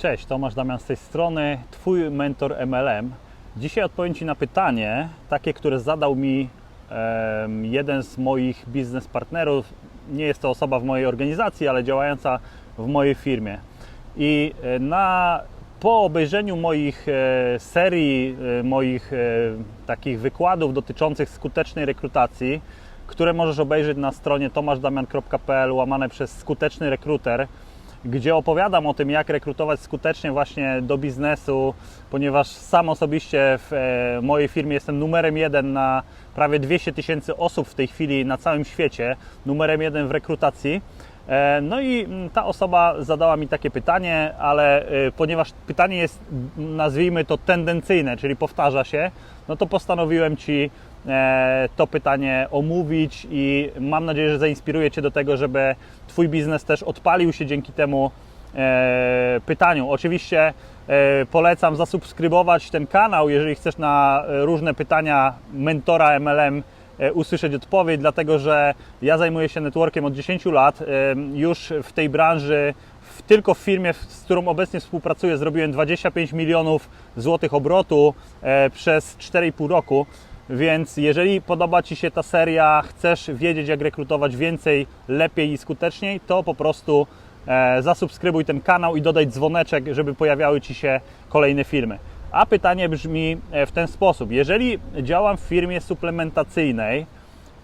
Cześć, Tomasz Damian z tej strony, Twój mentor MLM. Dzisiaj odpowiem Ci na pytanie, takie, które zadał mi jeden z moich biznes partnerów. Nie jest to osoba w mojej organizacji, ale działająca w mojej firmie. I e, na, po obejrzeniu moich e, serii, e, moich takich wykładów dotyczących skutecznej rekrutacji, które możesz obejrzeć na stronie tomaszdamian.pl łamane przez skuteczny rekruter, gdzie opowiadam o tym, jak rekrutować skutecznie właśnie do biznesu, ponieważ sam osobiście w e, mojej firmie jestem numerem jeden na prawie 200 tysięcy osób w tej chwili na całym świecie, numerem jeden w rekrutacji. E, No i mm, ta osoba zadała mi takie pytanie, ale e, ponieważ pytanie jest, nazwijmy to tendencyjne, czyli powtarza się, no to postanowiłem Ci to pytanie omówić i mam nadzieję, że zainspiruje Cię do tego, żeby Twój biznes też odpalił się dzięki temu e, pytaniu. Oczywiście e, polecam zasubskrybować ten kanał, jeżeli chcesz na e, różne pytania mentora MLM e, usłyszeć odpowiedź, dlatego że ja zajmuję się networkiem od 10 lat. E, Już w tej branży, tylko w firmie, z którą obecnie współpracuję, zrobiłem 25 milionów złotych obrotu e, przez 4,5 roku. Więc jeżeli podoba Ci się ta seria, chcesz wiedzieć, jak rekrutować więcej, lepiej i skuteczniej, to po prostu e, zasubskrybuj ten kanał i dodaj dzwoneczek, żeby pojawiały Ci się kolejne firmy. A pytanie brzmi e, w ten sposób: jeżeli działam w firmie suplementacyjnej,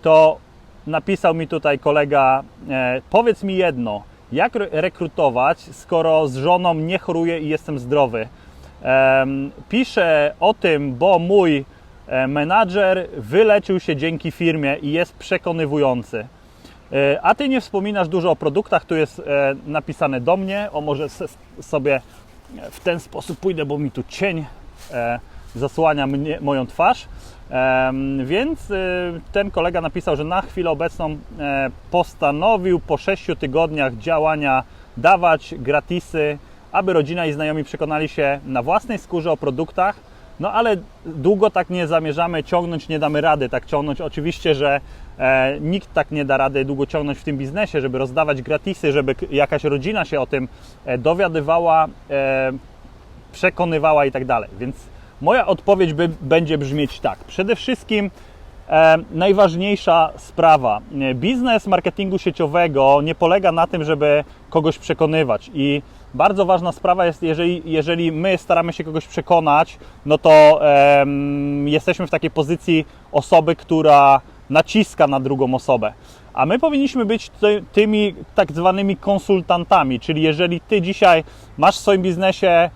to napisał mi tutaj kolega, e, powiedz mi jedno, jak re- rekrutować, skoro z żoną nie choruję i jestem zdrowy? Piszę o tym, bo mój menadżer wyleczył się dzięki firmie i jest przekonywujący. E, A ty nie wspominasz dużo o produktach, tu jest e, napisane do mnie. O, może sobie w ten sposób pójdę, bo mi tu cień e, zasłania mnie, moją twarz. Więc e, ten kolega napisał, że na chwilę obecną e, postanowił po 6 tygodniach działania dawać gratisy, aby rodzina i znajomi przekonali się na własnej skórze o produktach. No ale długo tak nie zamierzamy ciągnąć, nie damy rady tak ciągnąć. Oczywiście, że e, nikt tak nie da rady długo ciągnąć w tym biznesie, żeby rozdawać gratisy, żeby jakaś rodzina się o tym e, dowiadywała, e, przekonywała i tak dalej. Więc moja odpowiedź by, będzie brzmieć tak. Przede wszystkim e, najważniejsza sprawa. E, Biznes marketingu sieciowego nie polega na tym, żeby kogoś przekonywać i bardzo ważna sprawa jest, jeżeli, jeżeli my staramy się kogoś przekonać, no to em, jesteśmy w takiej pozycji osoby, która naciska na drugą osobę. A my powinniśmy być ty, tymi tak zwanymi konsultantami, czyli jeżeli ty dzisiaj masz w swoim biznesie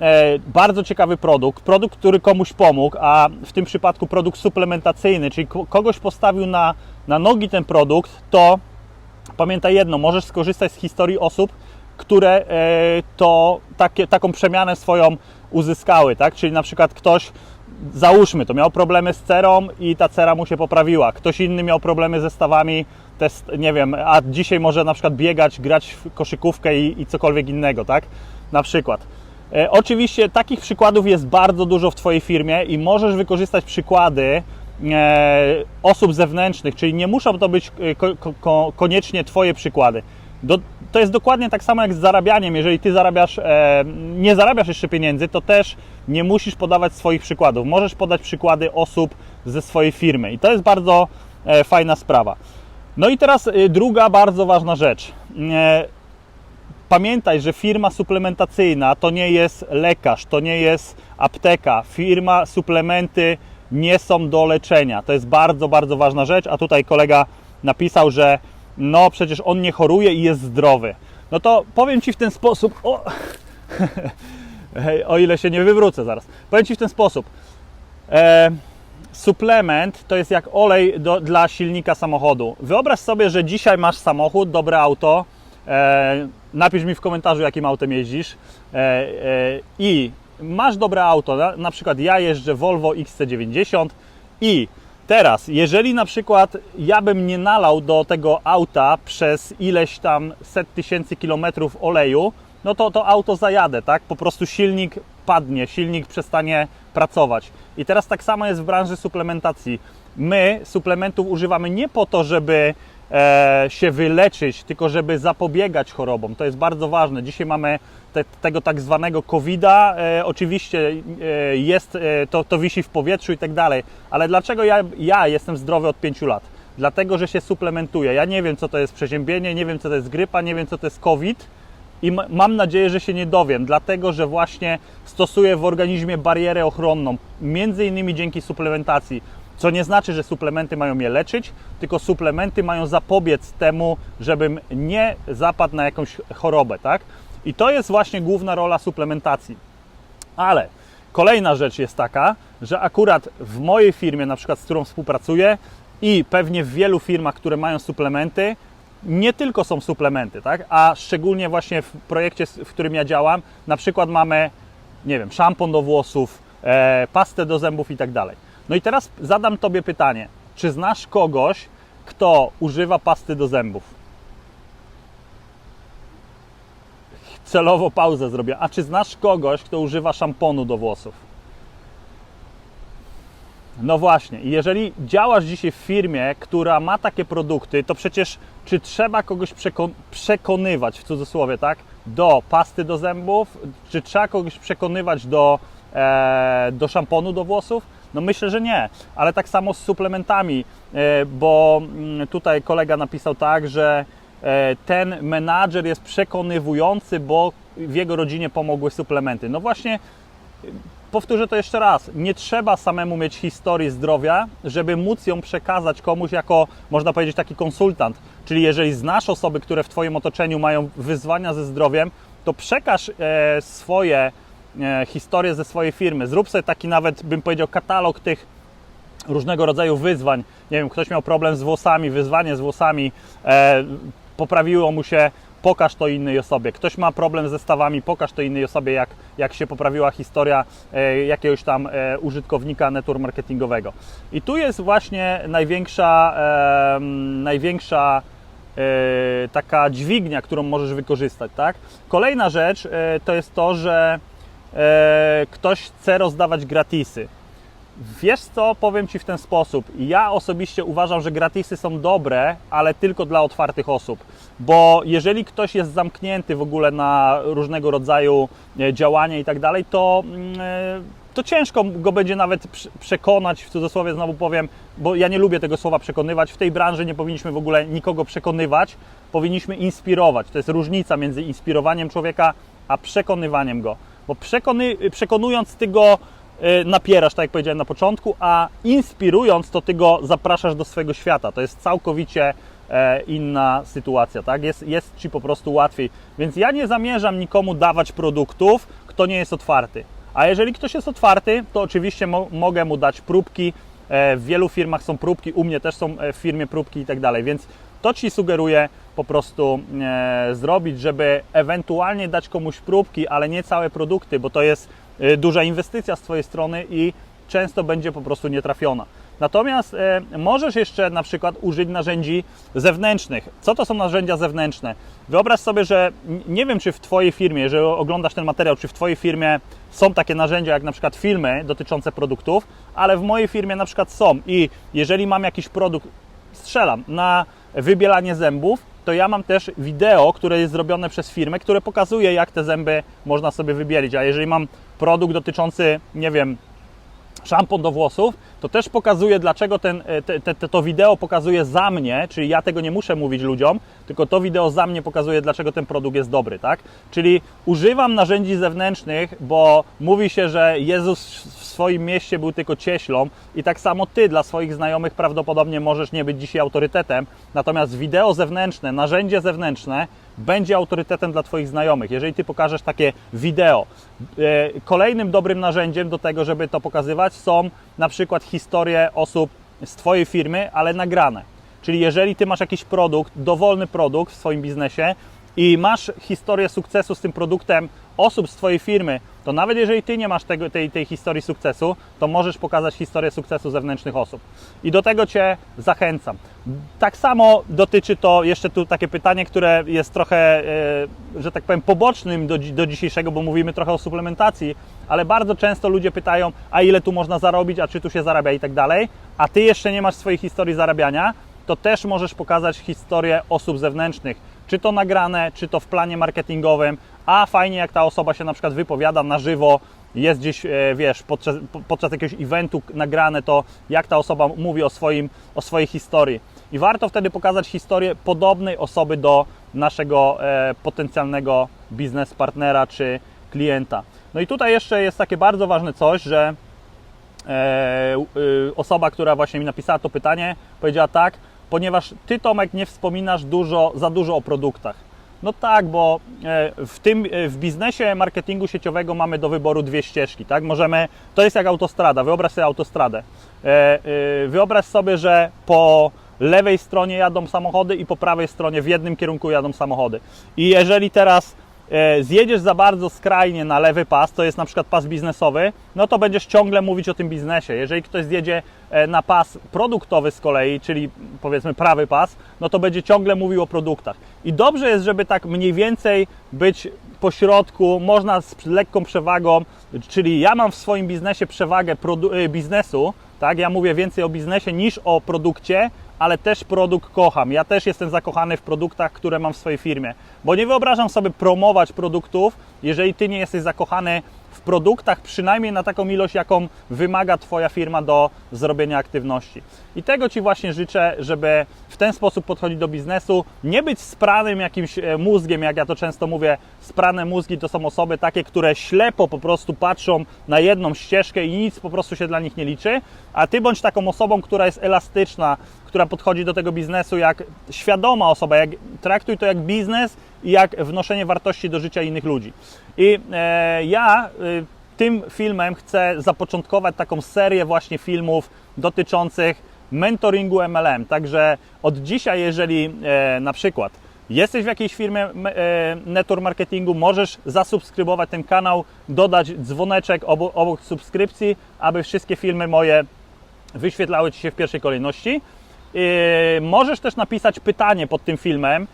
e, bardzo ciekawy produkt, produkt, który komuś pomógł, a w tym przypadku produkt suplementacyjny, czyli ko- kogoś postawił na, na nogi ten produkt, to pamiętaj jedno, możesz skorzystać z historii osób, które e, to takie, taką przemianę swoją uzyskały, tak? Czyli na przykład ktoś, załóżmy, to miał problemy z cerą i ta cera mu się poprawiła. Ktoś inny miał problemy ze stawami, test, nie wiem, a dzisiaj może na przykład biegać, grać w koszykówkę i, i cokolwiek innego, tak? Na przykład. E, oczywiście takich przykładów jest bardzo dużo w Twojej firmie i możesz wykorzystać przykłady e, osób zewnętrznych, czyli nie muszą to być e, ko, ko, ko, koniecznie Twoje przykłady. Do, to jest dokładnie tak samo jak z zarabianiem. Jeżeli Ty zarabiasz, e, nie zarabiasz jeszcze pieniędzy, to też nie musisz podawać swoich przykładów. Możesz podać przykłady osób ze swojej firmy i to jest bardzo e, fajna sprawa. No i teraz e, druga bardzo ważna rzecz. E, pamiętaj, że firma suplementacyjna to nie jest lekarz, to nie jest apteka. Firma suplementy nie są do leczenia. To jest bardzo, bardzo ważna rzecz. A tutaj kolega napisał, że no przecież on nie choruje i jest zdrowy. No to powiem Ci w ten sposób, o, o ile się nie wywrócę zaraz. Powiem Ci w ten sposób. E, suplement to jest jak olej do, dla silnika samochodu. Wyobraź sobie, że dzisiaj masz samochód, dobre auto. E, napisz mi w komentarzu, jakim autem jeździsz. E, e, I masz dobre auto. Na, na przykład ja jeżdżę Volvo XC90 i teraz, jeżeli na przykład ja bym nie nalał do tego auta przez ileś tam set tysięcy kilometrów oleju, no to to auto zajadę, tak? Po prostu silnik padnie, silnik przestanie pracować. I teraz tak samo jest w branży suplementacji. My suplementów używamy nie po to, żeby się wyleczyć, tylko żeby zapobiegać chorobom. To jest bardzo ważne. Dzisiaj mamy te, tego tak zwanego COVID-a. E, oczywiście e, jest, e, to, to wisi w powietrzu i tak dalej, ale dlaczego ja, ja jestem zdrowy od 5 lat? Dlatego, że się suplementuję. Ja nie wiem, co to jest przeziębienie, nie wiem, co to jest grypa, nie wiem, co to jest COVID i mam nadzieję, że się nie dowiem, dlatego że właśnie stosuję w organizmie barierę ochronną, między innymi dzięki suplementacji. Co nie znaczy, że suplementy mają mnie leczyć, tylko suplementy mają zapobiec temu, żebym nie zapadł na jakąś chorobę, tak? I to jest właśnie główna rola suplementacji. Ale kolejna rzecz jest taka, że akurat w mojej firmie, na przykład z którą współpracuję i pewnie w wielu firmach, które mają suplementy, nie tylko są suplementy, tak? A szczególnie właśnie w projekcie, w którym ja działam, na przykład mamy, nie wiem, szampon do włosów, e, pastę do zębów i tak dalej. No i teraz zadam Tobie pytanie, czy znasz kogoś, kto używa pasty do zębów? Celowo pauzę zrobię. A czy znasz kogoś, kto używa szamponu do włosów? No właśnie, jeżeli działasz dzisiaj w firmie, która ma takie produkty, to przecież czy trzeba kogoś przeko- przekonywać, w cudzysłowie, tak, do pasty do zębów, czy trzeba kogoś przekonywać do, e, do szamponu do włosów? No myślę, że nie, ale tak samo z suplementami, e, bo mm, tutaj kolega napisał tak, że e, ten menadżer jest przekonywujący, bo w jego rodzinie pomogły suplementy. No właśnie, powtórzę to jeszcze raz, nie trzeba samemu mieć historii zdrowia, żeby móc ją przekazać komuś jako, można powiedzieć, taki konsultant. Czyli jeżeli znasz osoby, które w Twoim otoczeniu mają wyzwania ze zdrowiem, to przekaż e, swoje e, historie ze swojej firmy. Zrób sobie taki nawet, bym powiedział, katalog tych różnego rodzaju wyzwań. Nie wiem, ktoś miał problem z włosami, wyzwanie z włosami, e, poprawiło mu się, pokaż to innej osobie. Ktoś ma problem ze stawami, pokaż to innej osobie, jak, jak się poprawiła historia e, jakiegoś tam e, użytkownika network marketingowego. I tu jest właśnie największa, e, największa e, taka dźwignia, którą możesz wykorzystać, tak? Kolejna rzecz e, to jest to, że ktoś chce rozdawać gratisy. Wiesz co, powiem Ci w ten sposób. Ja osobiście uważam, że gratisy są dobre, ale tylko dla otwartych osób. Bo jeżeli ktoś jest zamknięty w ogóle na różnego rodzaju e, działania i tak dalej, to, mm, e, to ciężko go będzie nawet prze- przekonać, w cudzysłowie znowu powiem, bo ja nie lubię tego słowa przekonywać. W tej branży nie powinniśmy w ogóle nikogo przekonywać, powinniśmy inspirować. To jest różnica między inspirowaniem człowieka, a przekonywaniem go. Bo przekony, przekonując ty go y, napierasz, tak jak powiedziałem na początku, a inspirując, to ty go zapraszasz do swojego świata. To jest całkowicie e, inna sytuacja, tak? Jest, jest ci po prostu łatwiej. Więc ja nie zamierzam nikomu dawać produktów, kto nie jest otwarty. A jeżeli ktoś jest otwarty, to oczywiście mo- mogę mu dać próbki. E, w wielu firmach są próbki, u mnie też są e, w firmie próbki i tak dalej, więc to ci sugeruję po prostu e, zrobić, żeby ewentualnie dać komuś próbki, ale nie całe produkty, bo to jest e, duża inwestycja z Twojej strony i często będzie po prostu nietrafiona. Natomiast e, możesz jeszcze na przykład użyć narzędzi zewnętrznych. Co to są narzędzia zewnętrzne? Wyobraź sobie, że nie wiem, czy w Twojej firmie, jeżeli oglądasz ten materiał, czy w Twojej firmie są takie narzędzia, jak na przykład filmy dotyczące produktów, ale w mojej firmie na przykład są i jeżeli mam jakiś produkt, strzelam, na wybielanie zębów, to ja mam też wideo, które jest zrobione przez firmę, które pokazuje, jak te zęby można sobie wybielić. A jeżeli mam produkt dotyczący, nie wiem, szampon do włosów, to też pokazuje, dlaczego ten, e, te, te, to wideo pokazuje za mnie, czyli ja tego nie muszę mówić ludziom, tylko to wideo za mnie pokazuje, dlaczego ten produkt jest dobry, tak? Czyli używam narzędzi zewnętrznych, bo mówi się, że Jezus w swoim mieście był tylko cieślą i tak samo Ty dla swoich znajomych prawdopodobnie możesz nie być dzisiaj autorytetem, natomiast wideo zewnętrzne, narzędzie zewnętrzne będzie autorytetem dla Twoich znajomych. Jeżeli Ty pokażesz takie wideo, E, Kolejnym dobrym narzędziem do tego, żeby to pokazywać, są na przykład historie osób z Twojej firmy, ale nagrane. Czyli jeżeli Ty masz jakiś produkt, dowolny produkt w swoim biznesie i masz historię sukcesu z tym produktem osób z Twojej firmy, to nawet jeżeli Ty nie masz tego, tej, tej historii sukcesu, to możesz pokazać historię sukcesu zewnętrznych osób. I do tego Cię zachęcam. Tak samo dotyczy to jeszcze tu takie pytanie, które jest trochę, e, że tak powiem, pobocznym do, do dzisiejszego, bo mówimy trochę o suplementacji, ale bardzo często ludzie pytają, a ile tu można zarobić, a czy tu się zarabia i tak dalej, a Ty jeszcze nie masz swojej historii zarabiania, to też możesz pokazać historię osób zewnętrznych, czy to nagrane, czy to w planie marketingowym, a fajnie jak ta osoba się na przykład wypowiada na żywo, jest gdzieś, e, wiesz, podczas, podczas jakiegoś eventu nagrane to, jak ta osoba mówi o, swoim, o swojej historii. I warto wtedy pokazać historię podobnej osoby do naszego e, potencjalnego biznes partnera czy klienta. No i tutaj jeszcze jest takie bardzo ważne coś, że e, y, osoba, która właśnie mi napisała to pytanie, powiedziała tak, ponieważ Ty Tomek nie wspominasz dużo, za dużo o produktach. No tak, bo e, w tym e, w biznesie marketingu sieciowego mamy do wyboru dwie ścieżki, tak? Możemy, to jest jak autostrada, wyobraź sobie autostradę. E, wyobraź sobie, że po lewej stronie jadą samochody i po prawej stronie w jednym kierunku jadą samochody. I jeżeli teraz zjedziesz za bardzo skrajnie na lewy pas, to jest na przykład pas biznesowy, no to będziesz ciągle mówić o tym biznesie. Jeżeli ktoś zjedzie na pas produktowy z kolei, czyli powiedzmy prawy pas, no to będzie ciągle mówił o produktach. I dobrze jest, żeby tak mniej więcej być po środku, można z lekką przewagą, czyli ja mam w swoim biznesie przewagę biznesu, tak? Ja mówię więcej o biznesie niż o produkcie, ale też produkt kocham. Ja też jestem zakochany w produktach, które mam w swojej firmie, bo nie wyobrażam sobie promować produktów, jeżeli ty nie jesteś zakochany produktach, przynajmniej na taką ilość, jaką wymaga Twoja firma do zrobienia aktywności. I tego Ci właśnie życzę, żeby w ten sposób podchodzić do biznesu, nie być spranym jakimś e, mózgiem, jak ja to często mówię, sprane mózgi to są osoby takie, które ślepo po prostu patrzą na jedną ścieżkę i nic po prostu się dla nich nie liczy, a Ty bądź taką osobą, która jest elastyczna, która podchodzi do tego biznesu jak świadoma osoba, jak, traktuj to jak biznes i jak wnoszenie wartości do życia innych ludzi. I e, ja e, tym filmem chcę zapoczątkować taką serię właśnie filmów dotyczących mentoringu MLM. Także od dzisiaj, jeżeli e, na przykład jesteś w jakiejś firmie e, network marketingu, możesz zasubskrybować ten kanał, dodać dzwoneczek obok, obok subskrypcji, aby wszystkie filmy moje wyświetlały Ci się w pierwszej kolejności. Możesz też napisać pytanie pod tym filmem,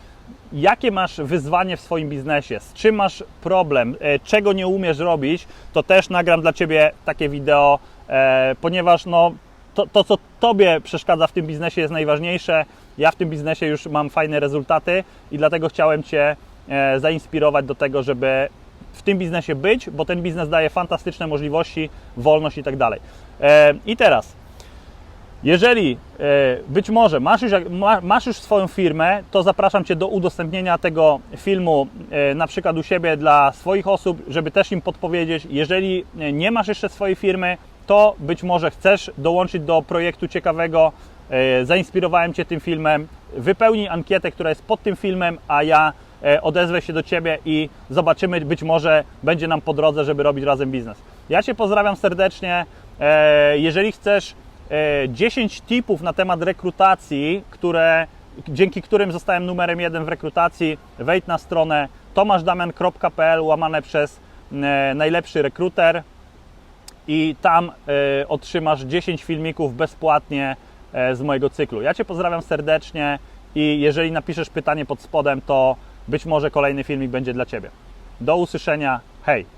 jakie masz wyzwanie w swoim biznesie, z czym masz problem, e, czego nie umiesz robić, to też nagram dla Ciebie takie wideo, e, ponieważ no, to, to, co Tobie przeszkadza w tym biznesie jest najważniejsze. Ja w tym biznesie już mam fajne rezultaty i dlatego chciałem Cię e, zainspirować do tego, żeby w tym biznesie być, bo ten biznes daje fantastyczne możliwości, wolność i tak dalej. I teraz jeżeli e, być może masz już, masz już swoją firmę, to zapraszam Cię do udostępnienia tego filmu e, na przykład u siebie dla swoich osób, żeby też im podpowiedzieć. Jeżeli e, nie masz jeszcze swojej firmy, to być może chcesz dołączyć do projektu ciekawego, zainspirowałem Cię tym filmem, wypełnij ankietę, która jest pod tym filmem, a ja odezwę się do Ciebie i zobaczymy, być może będzie nam po drodze, żeby robić razem biznes. Ja Cię pozdrawiam serdecznie. Jeżeli chcesz 10 e, tipów na temat rekrutacji, które, dzięki którym zostałem numerem jeden w rekrutacji. Wejdź na stronę tomaszdamian.pl łamane przez e, najlepszy rekruter i tam e, otrzymasz 10 filmików bezpłatnie z mojego cyklu. Ja Cię pozdrawiam serdecznie i jeżeli napiszesz pytanie pod spodem, to być może kolejny filmik będzie dla Ciebie. Do usłyszenia. Hej!